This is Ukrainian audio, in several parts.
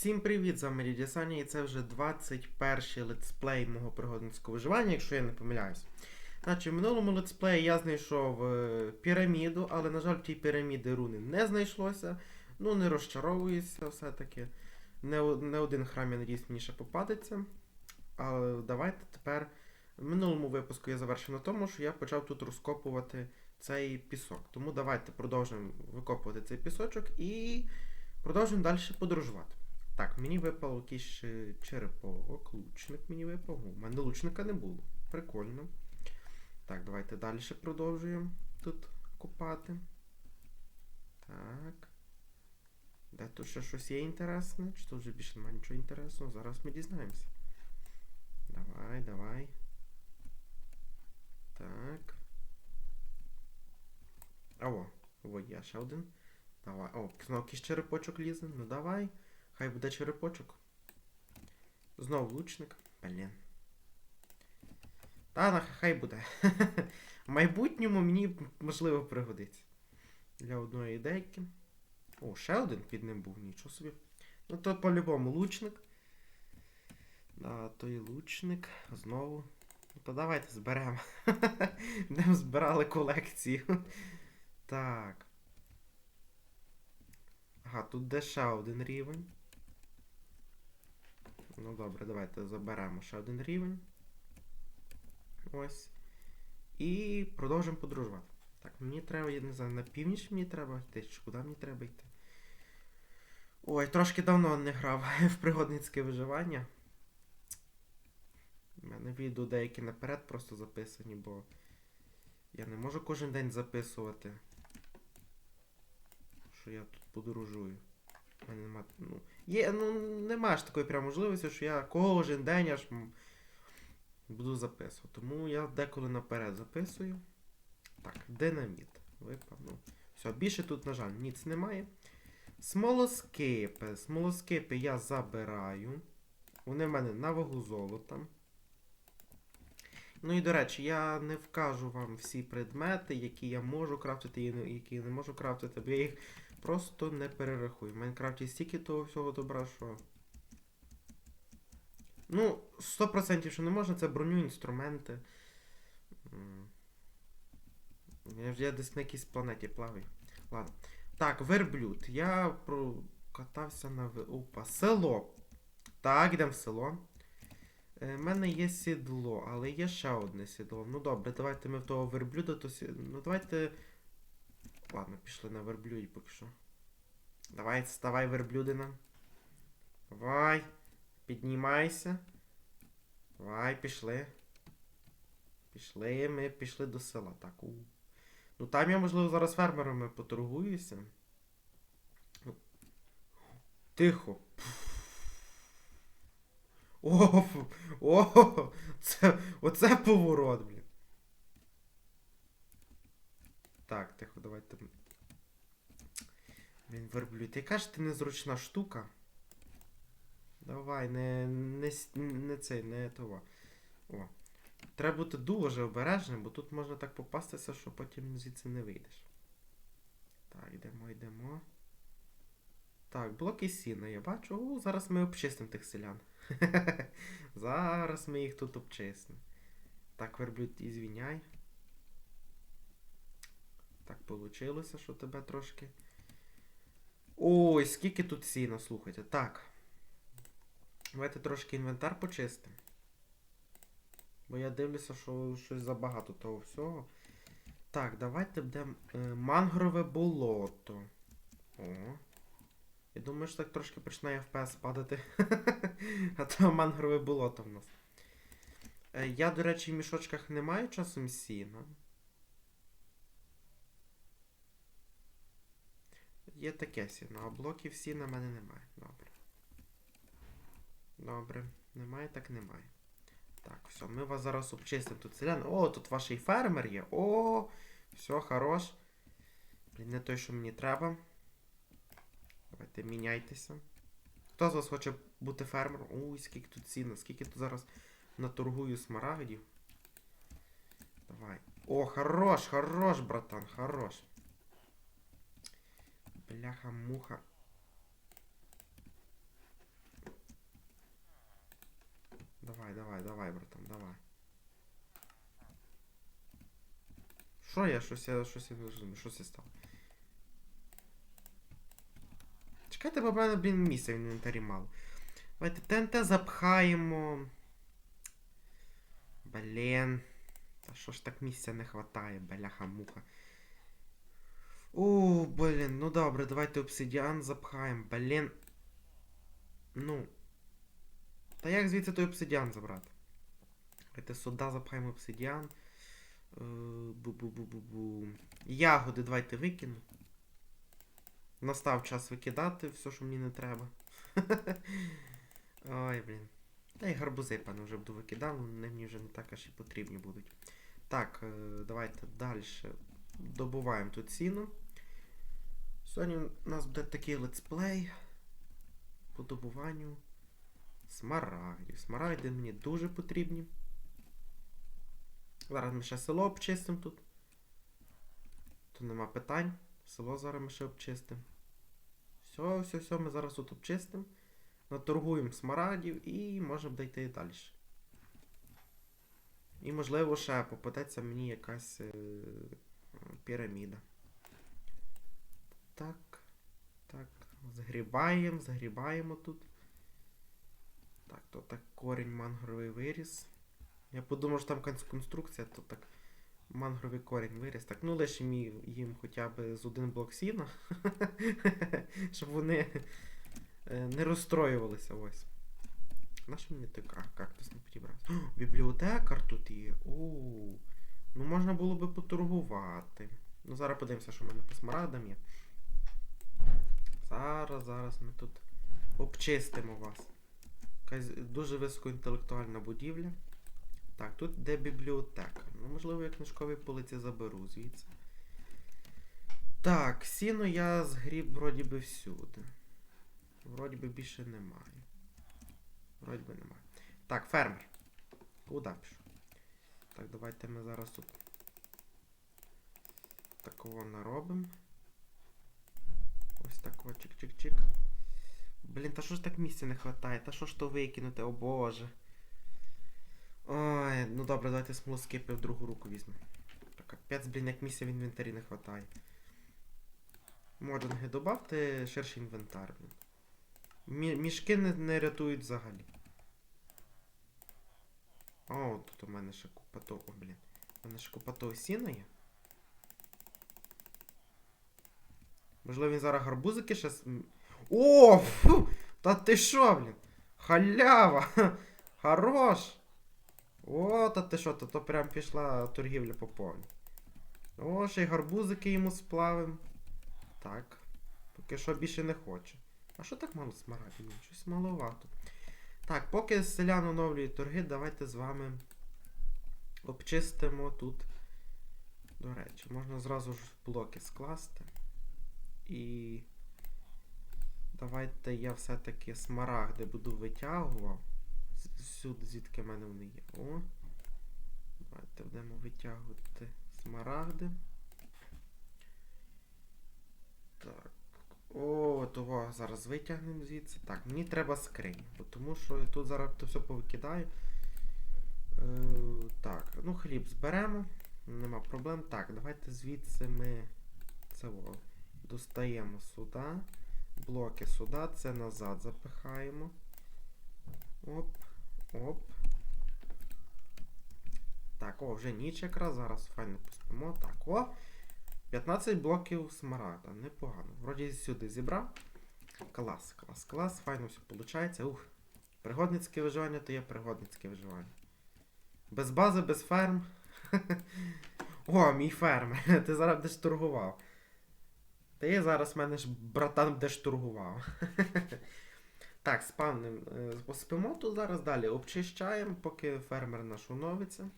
Всім привіт, з вами Дідясаня, і це вже 21-й летсплей мого пригодницького виживання, якщо я не помиляюсь. Значить, в минулому летсплеї я знайшов е, піраміду, але, на жаль, в тій піраміді руни не знайшлося. Ну, не розчаровуюся все-таки. Не, не один храм, я надіюсь, мені ще попадеться. Але давайте тепер. В минулому випуску я завершив на тому, що я почав тут розкопувати цей пісок. Тому давайте продовжимо викопувати цей пісочок і продовжуємо далі подорожувати. Так, мені випав якийсь черепок, лучник мені випав. У мене лучника не було. Прикольно. Так, давайте далі продовжуємо тут копати. Так. Де тут ще щось є інтересне? Чи тут вже більше немає нічого інтересного? Зараз ми дізнаємося. Давай, давай. Так. О, о, є ще один. Давай. О, знову якийсь черепочок лізе. Ну давай. Хай буде черепочок. Знову лучник. Блін. Та хай буде. В майбутньому мені можливо пригодиться. Для одної ідейки. О, ще один під ним був, нічого собі. Ну то по-любому лучник. Да, той лучник. Знову. Ну то давайте зберемо. Де збирали колекцію. Так. Ага, тут де ще один рівень. Ну добре, давайте заберемо ще один рівень. Ось. І продовжимо подорожувати. Так, мені треба, я не знаю, на північ мені треба йти, чи куди мені треба йти. Ой, трошки давно не грав в пригодницьке виживання. У мене відео деякі наперед просто записані, бо я не можу кожен день записувати. Що я тут подорожую. Мене нема, ну, є, ну, нема ж такої прям можливості, що я кожен день аж буду записувати. Тому я деколи наперед записую. Так, динаміт. Випав. Ну, все, більше тут, на жаль, ніц немає. Смолоскипи. Смолоскипи я забираю. Вони в мене на вагу золота. Ну і до речі, я не вкажу вам всі предмети, які я можу крафтити і які я не можу крафтити, бо я їх просто не перерахую. В Майнкрафті стільки того всього добра, що. Ну, 100% що не можна, це броню, інструменти. Я ж я десь на якійсь планеті плаваю. Ладно. Так, верблюд. Я прокатався на Опа, село. Так, йдемо в село. У мене є сідло, але є ще одне сідло. Ну добре, давайте ми в того верблюда, то сі... Ну давайте. Ладно, пішли на верблюді поки що. Давай, вставай, верблюдина. Давай. Піднімайся. Давай, пішли. Пішли, ми пішли до села. Так, у. Ну там я, можливо, зараз фермерами поторгуюся. Ну. Тихо. О, о, це, оце поворот, блін. Так, тихо, давайте. Блін, верблюд, яка ж ти незручна штука. Давай, не, не, не цей, не того. О. Треба бути дуже обережним, бо тут можна так попастися, що потім звідси не вийдеш. Так, йдемо, йдемо. Так, блоки сіна, я бачу. О, зараз ми обчистимо тих селян. Зараз ми їх тут обчистимо. Так, верблюд, ізвіняй. Так получилося, що тебе трошки. Ой, скільки тут сіна, слухайте. Так. Давайте трошки інвентар почистимо. Бо я дивлюся, що щось забагато того всього. Так, давайте будемо. Е, мангрове болото. О. Я думаю, що так трошки починає FPS падати. а то мангрове болото в нас. Е, я, до речі, в мішочках не маю часом сіна. Є таке сіно, а блоків сіна в мене немає. Добре. Добре. Немає, так немає. Так, все, ми вас зараз обчистимо тут селян. О, тут ваш фермер є. О, все, хорош. Блін, не той, що мені треба. Давайте міняйтеся. Хто з вас хоче бути фермером? Ой, скільки тут ціна, скільки тут зараз наторгую смарагдів. Давай. О, хорош, хорош, братан, хорош. Бляха-муха. Давай, давай, давай, братан, давай. Що я? Щось я щось я не розумію, що це стало? Чекайте, бо в мене, блін, місця в інвентарі мало. Давайте ТНТ запхаємо. Блін. Та що ж так місця не хватає, бляха-муха. О, блін, ну добре, давайте обсидіан запхаємо. Блін. Ну. Та як звідси той обсидіан забрати? Давайте сюди запхаємо обсидіан. Е, Бу-бу-бу-бу-бу. Ягоди давайте викину. Настав час викидати все, що мені не треба. Ой, блін. Та й гарбузи, певно, вже буду викидав, вони мені вже не так аж і потрібні будуть. Так, е, давайте далі. Добуваємо тут сіно. Сьогодні у нас буде такий летсплей по добуванню смарагдів. Смарагди мені дуже потрібні. Зараз ми ще село обчистимо тут. Тут нема питань. Село зараз ми ще обчистимо. Все, все, все, ми зараз тут обчистимо. Наторгуємо смарагдів і можемо дійти далі. І можливо ще попадеться мені якась е, піраміда. Так. Так. Згрібаємо, загрібаємо тут. Так, то так корінь мангровий виріс. Я подумав, що там конструкція, то так мангровий корінь виріс. Так, ну лише їм хоча б з один блок сіна. Щоб вони е, не розстроювалися ось. Нащо мені той кактус не підібрався? Бібліотекар тут є. О, ну можна було би поторгувати. Ну зараз подивимося, що в мене по смарагдам є. Зараз, зараз ми тут обчистимо вас. Якась дуже високоінтелектуальна будівля. Так, тут де бібліотека. Ну, можливо, я книжкові полиці заберу звідси. Так, сіно я згріб вроді би всюди. Вроді би більше немає. Вроді би немає. Так, фермер. Куда пішов? Так, давайте ми зараз тут такого наробимо. Ось такого чик-чик-чик. Блін, та що ж так місця не вистачає? Та що ж то викинути, о боже. Ой, ну добре, давайте смолоскипи в другу руку візьмемо. Та капець, блін, як місця в інвентарі не вистачає. Модинги добавте ширший інвентар, блін. Мі- мішки не, не рятують взагалі. О, тут у мене ще купа того, о, блін. У мене ще купа того сіна є. Можливо, він зараз гарбузики ще. О! Фу! Та ти що, блін? Халява! Хорош! О, та ти що, то, то прям пішла торгівля по повній. О, ще й гарбузики йому сплавим. Так. Поки що більше не хоче. А що так мало смарагдів? Щось маловато. Так, поки селян оновлюють торги, давайте з вами обчистимо тут. До речі, можна зразу ж блоки скласти. І давайте я все-таки смарагди буду витягував. З- Всюди, звідки в мене вони є. О. Давайте будемо витягувати смарагди. Так. О, того зараз витягнемо звідси. Так, мені треба скринь, тому що я тут зараз то все повикидаю. Е, так, ну хліб зберемо. Нема проблем. Так, давайте звідси ми це о, достаємо сюди. Блоки сюди, це назад запихаємо. Оп, оп. Так, о, вже ніч якраз, зараз файно поспимо. Так, о. 15 блоків смарагда, непогано. Вроді сюди зібрав. Клас, клас, клас, файно все виходить. Ух. Пригодницьке виживання то є пригодницьке виживання. Без бази, без ферм. О, мій фермер. Ти зараз будеш торгував. Ти зараз в мене ж братан будеш торгував. Так, спавним. е, Поспимо тут зараз далі. Обчищаємо, поки фермер наш оновиться.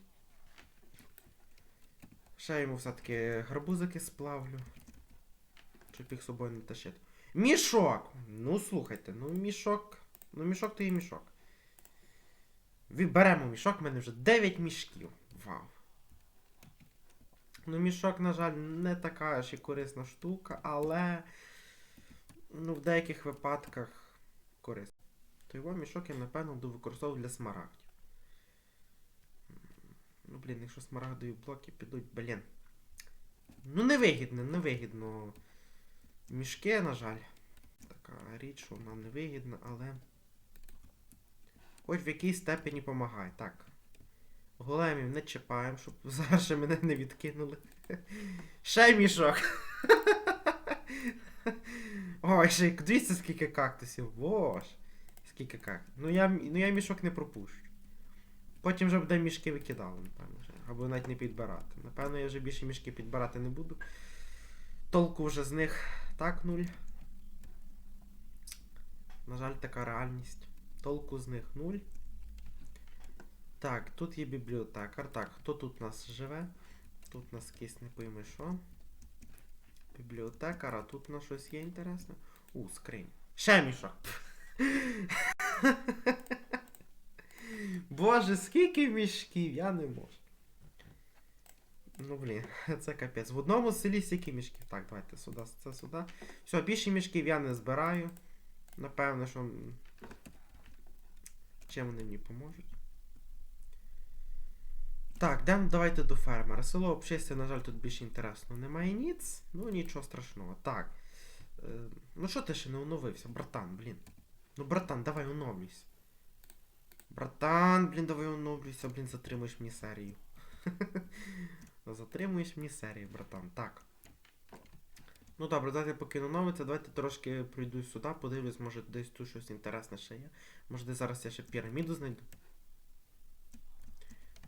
Ще йому все-таки гарбузики сплавлю. Щоб їх собою не тащити. Мішок! Ну слухайте, ну мішок. Ну мішок то є мішок. Виберемо мішок, в мене вже 9 мішків. Вау. Ну, мішок, на жаль, не така ж і корисна штука, але ну, в деяких випадках корисна. То його мішок я, напевно, буду використовувати для смарагдів. Ну, блін, якщо смарагдові блоки підуть, блін. Ну, невигідно, невигідно. Мішки, на жаль. Така річ, що вона невигідна, але. Хоч в якійсь степені допомагає. Так. Големів не чіпаємо, щоб зараз мене не відкинули. Ще мішок. Ой, ще дивіться, скільки кактусів. Боже. Скільки кактусів. Ну я, ну я мішок не пропущу. Потім вже буде мішки викидали, напевно. Вже. Або навіть не підбирати. Напевно, я вже більше мішки підбирати не буду. Толку вже з них так нуль. На жаль, така реальність. Толку з них нуль. Так, тут є бібліотекар. Так, хто тут у нас живе? Тут у нас якийсь не пойми що. Бібліотекар, а тут у нас щось є інтересне. У, скринь. Ще мішок. Боже, скільки мішків, я не можу. Ну блін, це капець. В одному селі стільки мішків. Так, давайте сюди, це сюди. Все, більше мішків я не збираю. Напевно, що. Чим вони мені поможуть? Так, йдемо давайте до фермера. Село обчисти, на жаль, тут більше інтересно немає ніц. Ну нічого страшного. Так. Е, ну що ти ще не оновився, братан, блін. Ну, братан, давай оновлюйся. Братан, блін, давай оновлюйся, блін, затримуєш мені серію. Затримуєш мені серію, братан. Так. Ну добре, давайте поки не оновиться, давайте трошки пройду сюди, подивлюсь, може десь тут щось інтересне ще є. Може десь зараз я ще піраміду знайду.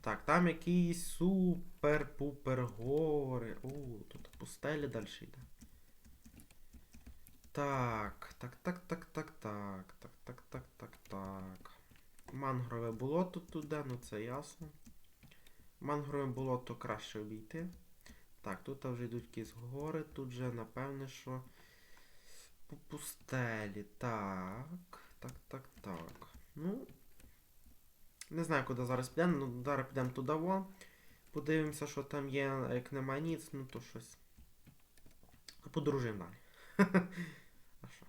Так, там якісь супер-пупер гори. О, тут пустелі далі йде. Так, так, так, так, так, так, так, так, так, так, так. Мангрове болото туди, ну це ясно. Мангрове болото краще обійти. Так, тут вже йдуть якісь гори, тут же, напевне, що по пустелі. Так, так, так, так. Ну. Не знаю, куди зараз підемо, ну зараз підемо туди. Во. Подивимося, що там є, як немає ніц, ну то щось. Подорожуємо далі. А що?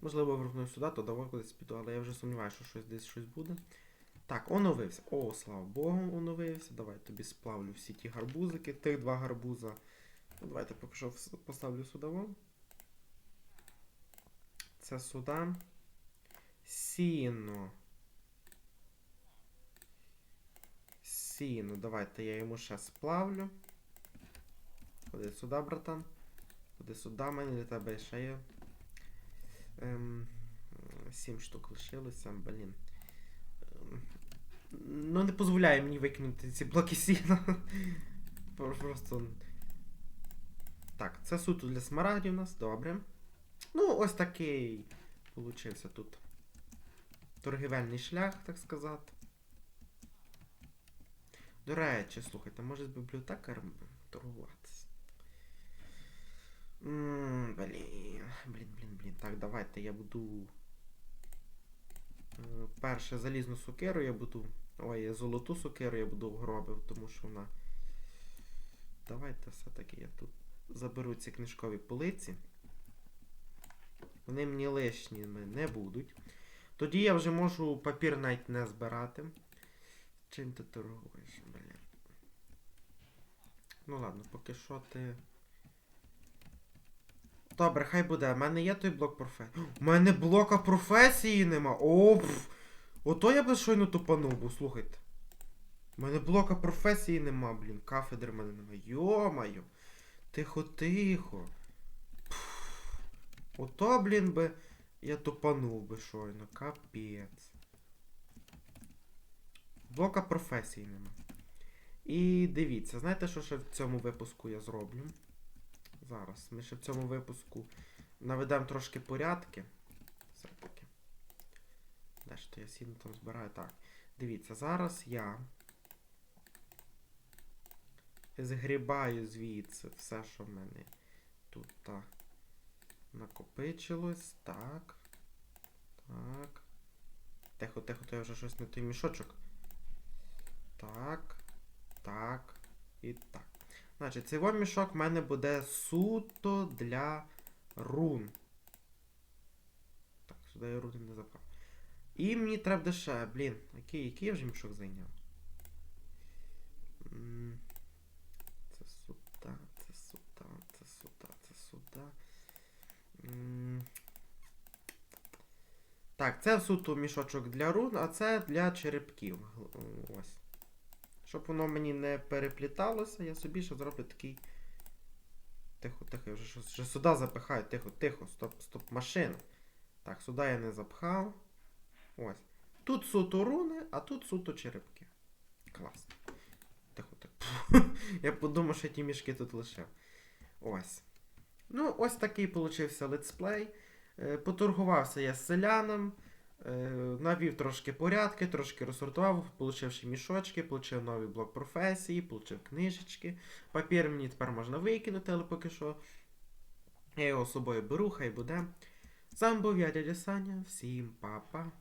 Можливо, вернусь сюди, то давай кудись піду, але я вже сумніваюся, що щось десь щось буде. Так, оновився. О, слава Богу, оновився. Давай тобі сплавлю всі ті гарбузики, тих два гарбуза. Ну, давайте поки що поставлю сюди. Во. Це сюди. Сіно. Сіно, давайте я йому ще сплавлю. Ходи сюди, братан. Ходи сюди, мене для тебе ще є. Ем, сім штук лишилося, блін. Ну, не дозволяє мені викинути ці блоки сіна. Просто. Так, це суто для смарагдів у нас, добре. Ну, ось такий получився тут. Торгівельний шлях, так сказати. До речі, слухайте, може з бібліотекарем торгуватися. Блін, блін, блін, блін. Так, давайте я буду. Перше залізну сокиру я буду. Ой, золоту сокиру я буду гробив, тому що вона. Давайте все-таки я тут заберу ці книжкові полиці. Вони мені лишніми не будуть. Тоді я вже можу папір навіть не збирати. Чим ти торгуєш, блін? Ну ладно, поки що ти. Добре, хай буде. У мене є той блок професії. У мене блока професії нема. О, пф. Ото я би щойно тупанув, бо слухайте. У мене блока професії нема, блін. Кафедри в мене нема. Йо-майо. Тихо, тихо. Пф. Ото, блін, би я тупанув би щойно. Капець. Блока професії нема. І дивіться, знаєте, що ще в цьому випуску я зроблю? Зараз. Ми ще в цьому випуску наведемо трошки порядки. Все-таки. Де ж то я сіно там збираю? Так. Дивіться, зараз я згрібаю звідси все, що в мене тут так, накопичилось. Так. Так. Тихо, тихо, то я вже щось не той мішочок. Так. Так. І так. Значить, цей мішок в мене буде суто для рун. Так, сюди я руни не запав. І мені треба дешев, блін, який, який я вже мішок зайняв? Це сюди, це сюди, це сюди, це сюди. Так, це суто мішочок для рун, а це для черепків. Ось. Щоб воно мені не перепліталося, я собі ще зроблю такий. Тихо, тихо, я вже, вже сюди запихаю, тихо, тихо, стоп, стоп, машина. Так, сюди я не запхав. Ось. Тут суто руни, а тут суто черепки. Клас. Тихо, тихо. Я подумав, що ті мішки тут лишив. Ось. Ну, ось такий получився летсплей. Е, Поторгувався я з селяном, е, навів трошки порядки, трошки розсортував, получивши мішочки, получив новий блок професії, получив книжечки. Папір мені тепер можна викинути, але поки що я його з собою беру, хай буде. Вами був я, дядя Саня. Всім па-па.